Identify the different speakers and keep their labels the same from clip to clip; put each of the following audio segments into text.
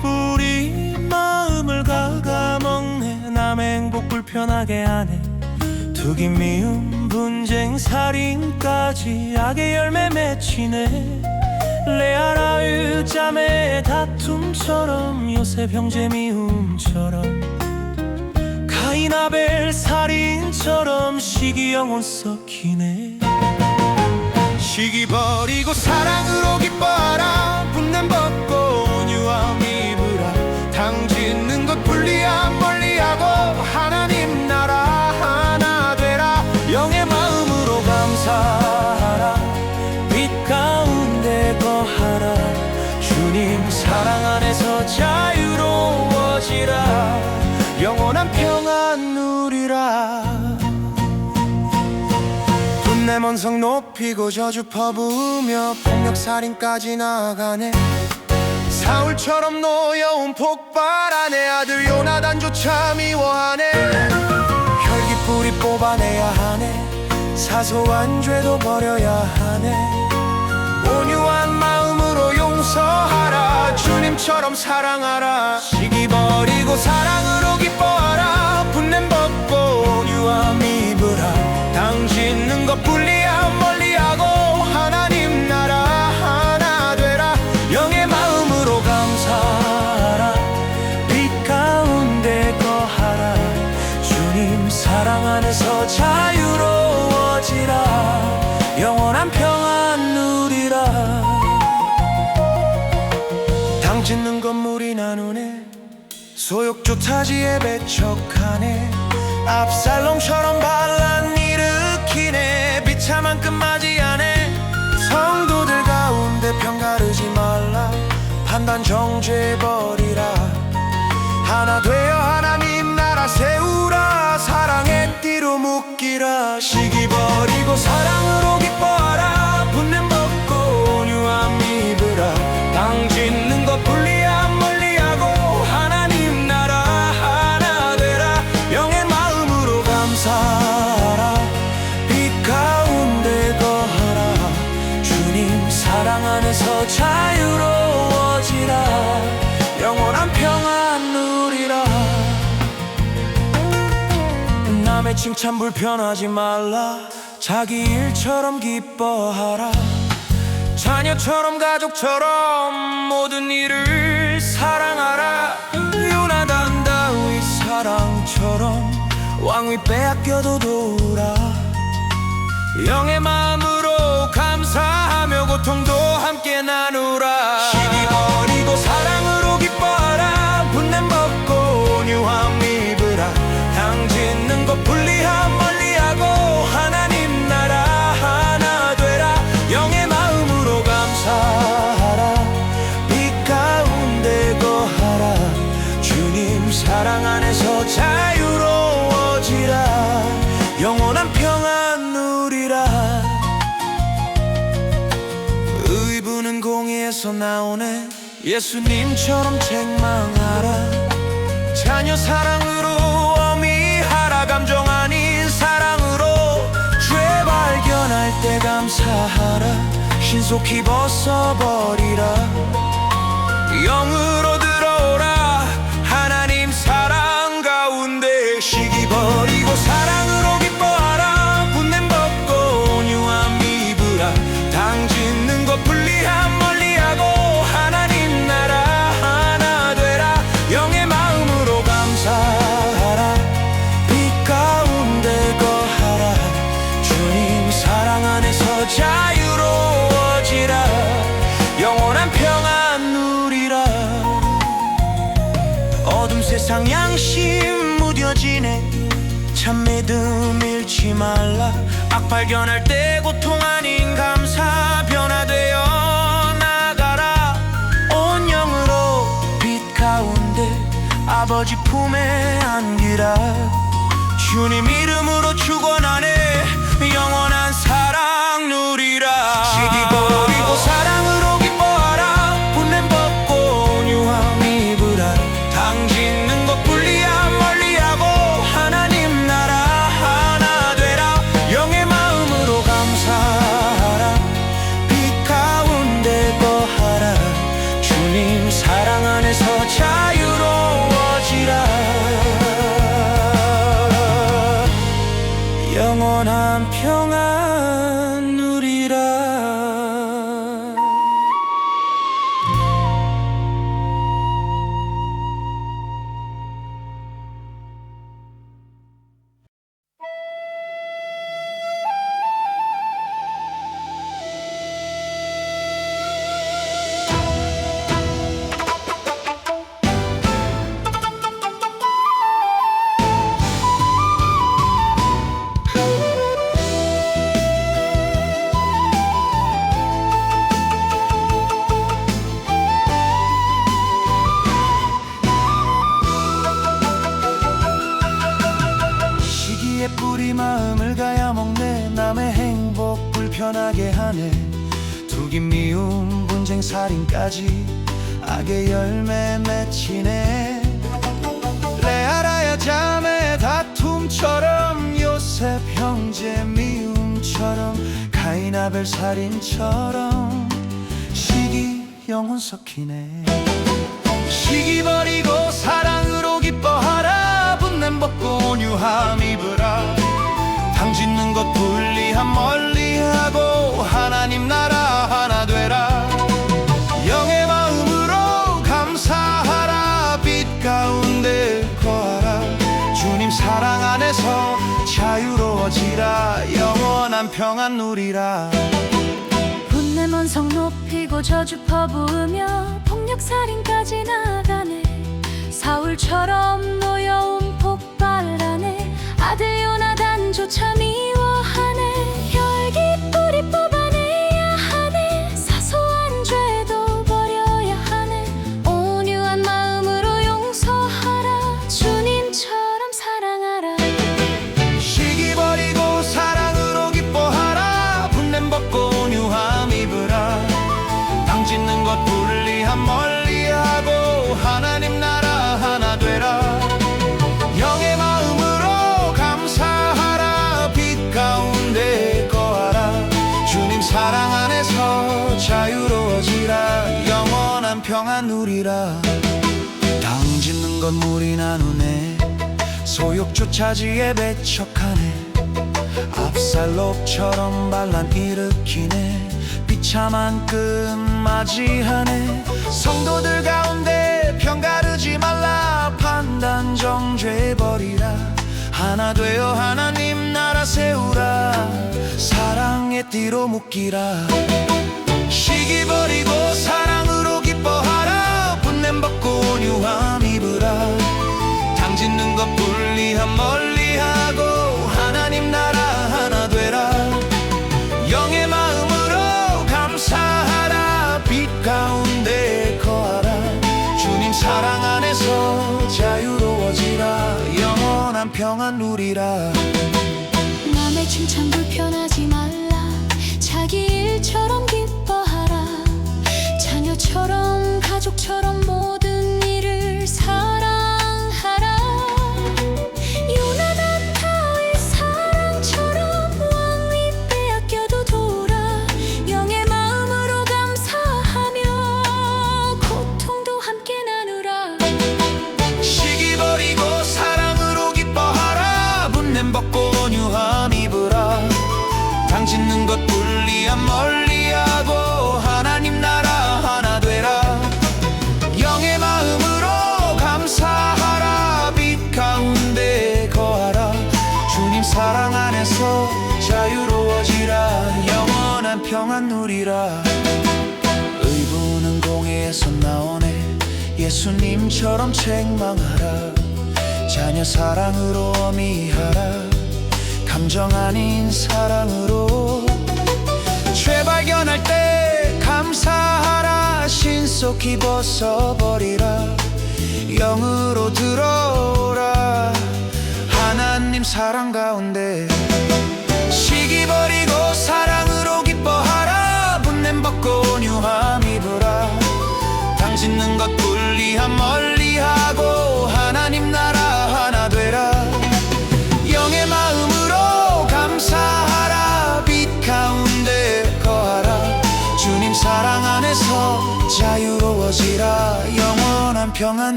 Speaker 1: 뿌리 마음을 가가먹네. 남 행복 불편하게 하네. 투기 미움 분쟁 살인까지 악의 열매 맺히네. 레아라의 짬의 다툼처럼 요새 병제 미움처럼. 카이나벨 살인처럼 시기 영혼 썩히네. 시기 버리고 사랑으로 기뻐하라. 붙는 법고 먼성 높이고 저주 퍼부으며 폭력살인까지 나아가네. 사울처럼 노여운 폭발하네 아들 요나단조차 미워하네. 혈기뿌리 뽑아내야 하네. 사소한 죄도 버려야 하네. 온유한 마음으로 용서하라. 주님처럼 사랑하라. 시기 버리고 사랑으로 기뻐하라. 분냄 벗고 온유함 입으라. 당 짓는 것 불리 짓는 건물이 나누네. 소욕조 타지에 배척하네. 압살롬처럼 반란 일으키네. 비참한 끝 맞이하네. 성도들 가운데 편가르지 말라. 판단 정죄버리라. 하나 되어 하나님 나라 세우라. 사랑의 띠로 묶이라. 시기 버리고 사랑으로 칭찬 불편하지 말라. 자기 일처럼 기뻐하라. 자녀처럼 가족처럼 모든 일을 사랑하라. 요나단 다윗 사랑처럼 왕위 빼앗겨도 도우라 영의 마음으로 감사하며 고통도 함께 나누라 것 불리함 멀리하고 하나님 나라 하나 되라. 영의 마음으로 감사하라. 빛 가운데 거하라. 주님 사랑 안에서 자유로워지라. 영원한 평안 누리라. 의부는 공의에서 나오네. 예수님처럼 책망하라. 자녀 사랑으로 신속히 벗어버리라. 영으로 들어오라. 하나님 사랑 가운데 시기 버리고 사랑으로 기뻐하라. 분냄 벗고 온유함 입으라. 당짓 세상 양심 무뎌지네. 참 믿음 잃지 말라. 악 발견할 때 고통 아닌 감사 변화되어 나가라. 온 영으로 빛 가운데 아버지 품에 안기라. 주님 이름으로 축원하네. 영원한 사랑 편하게 하네. 두긴 미움 분쟁 살인까지 악의 열매 맺히네. 레아라야 자매 다툼처럼 요셉 형제 미움처럼 가인아벨 살인처럼 시기 영혼 섞이네. 시기 버리고 사랑으로 기뻐하라. 분냄 벗고 온유함 입으라. 당 짓는 것 불리함 멀리 하고 하나님 나라 하나 되라. 영의 마음으로 감사하라. 빛 가운데 거하라. 주님 사랑 안에서 자유로워지라. 영원한 평안 누리라.
Speaker 2: 분내 먼성 높이고 저주 퍼부으며 폭력살인까지 나가네. 사울처럼 노여움 폭
Speaker 1: 평안 누리라 당 짓는 건 물이 나누네. 소욕조 차 지에 배척하네. 압살롭처럼 반란 일으키네. 비참한 끝 맞이하네. 성도들 가운데 편가르지 말라. 판단 정죄버리라. 하나 되어 하나님 나라 세우라. 사랑의 띠로 묶이라 멀리하고 하나님 나라 하나 되라. 영의 마음으로 감사하라. 빛 가운데 거하라. 주님 사랑 안에서 자유로워지라. 영원한 평안 누리라.
Speaker 2: 남의 칭찬 불편하지 말라. 자기 일처럼 기뻐하라. 자녀처럼 가족처럼 모든 일을 사랑
Speaker 1: 평안 누리라. 의부는 공회에서 나오네. 예수님처럼 책망하라. 자녀 사랑으로 어미하라. 감정 아닌 사랑으로 죄 발견할 때 감사하라. 신속히 벗어버리라. 영으로 들어오라. 하나님 사랑 가운데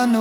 Speaker 1: 안